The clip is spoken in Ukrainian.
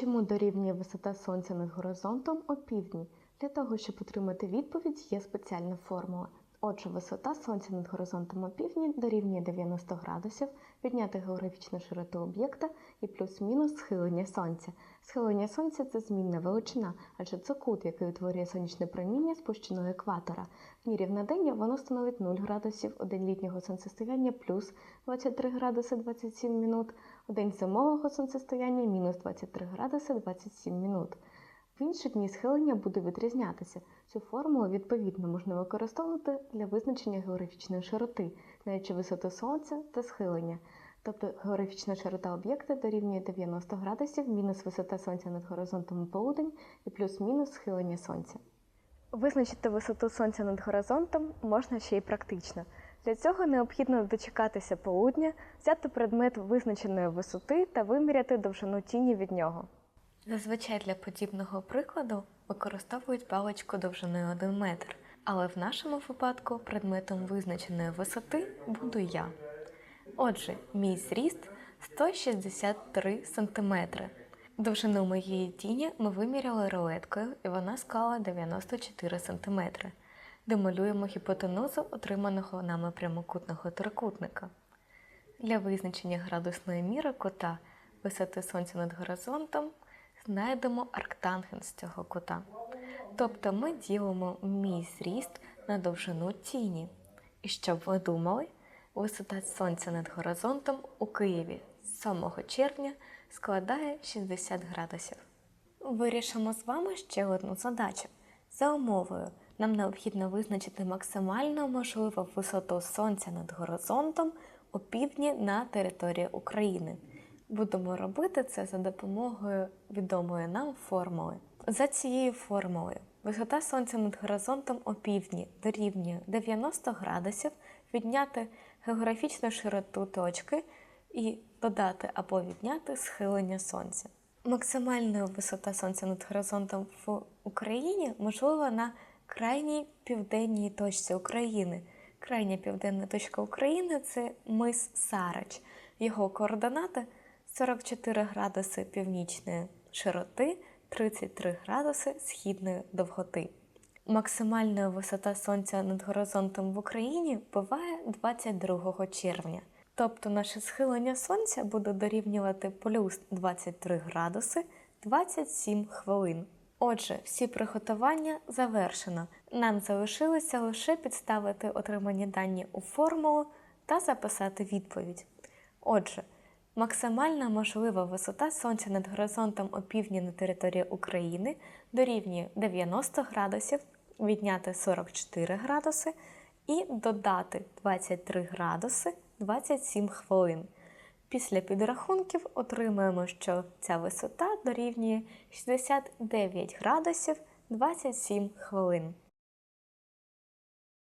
Чому дорівнює висота сонця над горизонтом опівдні? Для того, щоб отримати відповідь, є спеціальна формула. Отже, висота сонця над горизонтом опівдні дорівнює 90 градусів, відняти географічну широту об'єкта і плюс-мінус схилення сонця. Схилення сонця це змінна величина, адже це кут, який утворює сонячне проміння з площиною екватора. В дні рівнодення воно становить 0 градусів, у день літнього сонцестояння плюс 23 градуси 27 минут, у день зимового сонцестояння мінус 23 градуси 27 минут. В інші дні схилення буде відрізнятися. Цю формулу відповідно можна використовувати для визначення географічної широти, знаючи висоту сонця та схилення. Тобто географічна широта об'єкта дорівнює 90 градусів мінус висота сонця над горизонтом у полудень і плюс-мінус схилення сонця. Визначити висоту сонця над горизонтом можна ще й практично. Для цього необхідно дочекатися полудня, взяти предмет визначеної висоти та виміряти довжину тіні від нього. Зазвичай для подібного прикладу використовують паличку довжиною 1 метр, але в нашому випадку предметом визначеної висоти буду я. Отже, мій зріст 163 см. Довжину моєї тіні ми виміряли рулеткою, і вона склала 94 см. Демалюємо гіпотенузу отриманого нами прямокутного трикутника. Для визначення градусної міри кута висоти сонця над горизонтом знайдемо арктангенс цього кута. Тобто ми ділимо мій зріст на довжину тіні. І щоб ви думали, висота сонця над горизонтом у Києві з 7 червня складає 60 градусів. Вирішимо з вами ще одну задачу. За умовою, нам необхідно визначити максимально можливу висоту сонця над горизонтом у півдні на території України. Будемо робити це за допомогою відомої нам формули. За цією формулою висота сонця над горизонтом у півдні дорівнює 90 градусів, відняти географічну широту точки і додати або відняти схилення сонця. Максимальна висота сонця над горизонтом в Україні можлива на крайній південній точці України. Крайня південна точка України це мис Сарач. Його координати 44 градуси північної широти, 33 градуси східної довготи. Максимальна висота сонця над горизонтом в Україні буває 22 червня. Тобто наше схилення сонця буде дорівнювати плюс 23 градуси 27 хвилин. Отже, всі приготування завершено. Нам залишилося лише підставити отримані дані у формулу та записати відповідь. Отже, максимальна можлива висота сонця над горизонтом опівдні на території України дорівнює 90 градусів, відняти 44 градуси і додати 23 градуси 27 хвилин. Після підрахунків отримаємо, що ця висота дорівнює 69 градусів 27 хвилин.